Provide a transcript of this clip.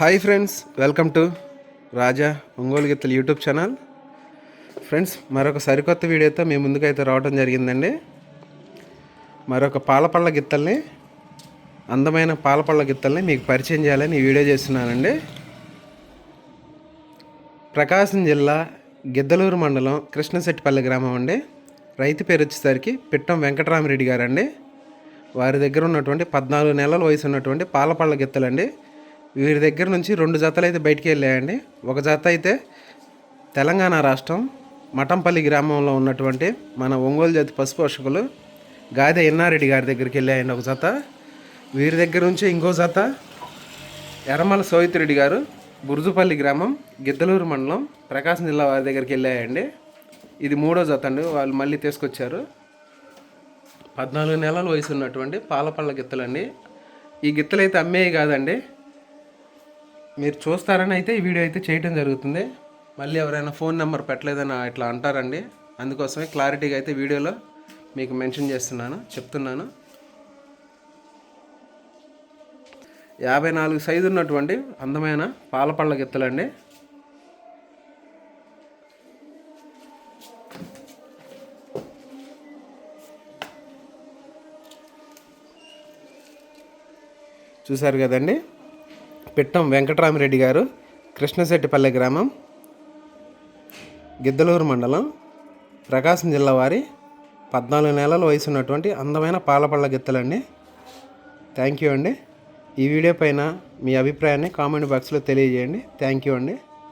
Hi friends welcome to Raja Ongole గిత్తలు YouTube channel friends మరొక సరికొత్త వీడియోతో మీ ముందుకైతే రావడం జరిగిందండి. మరొక పాలపళ్ళ గిత్తల్ని అందమైన పాలపళ్ళ గిత్తల్ని మీకు పరిచయం చేయాలని ఈ వీడియో చేస్తున్నానండి. ప్రకాశం జిల్లా గిద్దలూరు మండలం కృష్ణశెట్టిపల్లి గ్రామం అండి. రైతు పేరు వచ్చేసరికి పిట్టం వెంకటరామరెడ్డి గారండి. వారి దగ్గర ఉన్నటువంటి పద్నాలుగు నెలల వయసు ఉన్నటువంటి పాలపళ్ళ గిత్తలండి. వీరి దగ్గర నుంచి రెండు జతలు అయితే బయటికి వెళ్ళాయండి. ఒక జత అయితే తెలంగాణ రాష్ట్రం మఠంపల్లి గ్రామంలో ఉన్నటువంటి మన ఒంగోలు జాతి పశుపోషకులు గాదె ఎన్నారెడ్డి గారి దగ్గరికి వెళ్ళాయండి ఒక జత. వీరి దగ్గర నుంచి ఇంకో జత ఎర్రమల సోయితిరెడ్డి గారు బురుజుపల్లి గ్రామం గిద్దలూరు మండలం ప్రకాశం జిల్లా వారి దగ్గరికి వెళ్ళాయండి. ఇది మూడో జత అండి. వాళ్ళు మళ్ళీ తీసుకొచ్చారు. పద్నాలుగు నెలల వయసు ఉన్నటువంటి పాలపళ్ళ గిత్తలండి. ఈ గిత్తలు అయితే అమ్మేవి కాదండి. మీరు చూస్తారని అయితే ఈ వీడియో అయితే చేయటం జరుగుతుంది. మళ్ళీ ఎవరైనా ఫోన్ నెంబర్ పెట్టలేదని ఇట్లా అంటారండి. అందుకోసమే క్లారిటీగా అయితే వీడియోలో మీకు మెన్షన్ చేస్తున్నాను చెప్తున్నాను. యాభై నాలుగు సైజు ఉన్నటువంటి అందమైన పాలపళ్ళ గిత్తలండి. చూశారు కదండి? పిట్టం వెంకటరామిరెడ్డి గారు కృష్ణశెట్టిపల్లె గ్రామం గిద్దలూరు మండలం ప్రకాశం జిల్లా వారి పద్నాలుగు నెలల వయసు ఉన్నటువంటి అందమైన పాలపళ్ళ గిత్తలండి. థ్యాంక్ యూ అండి. ఈ వీడియో పైన మీ అభిప్రాయాన్ని కామెంట్ బాక్స్లో తెలియజేయండి. థ్యాంక్ యూ అండి.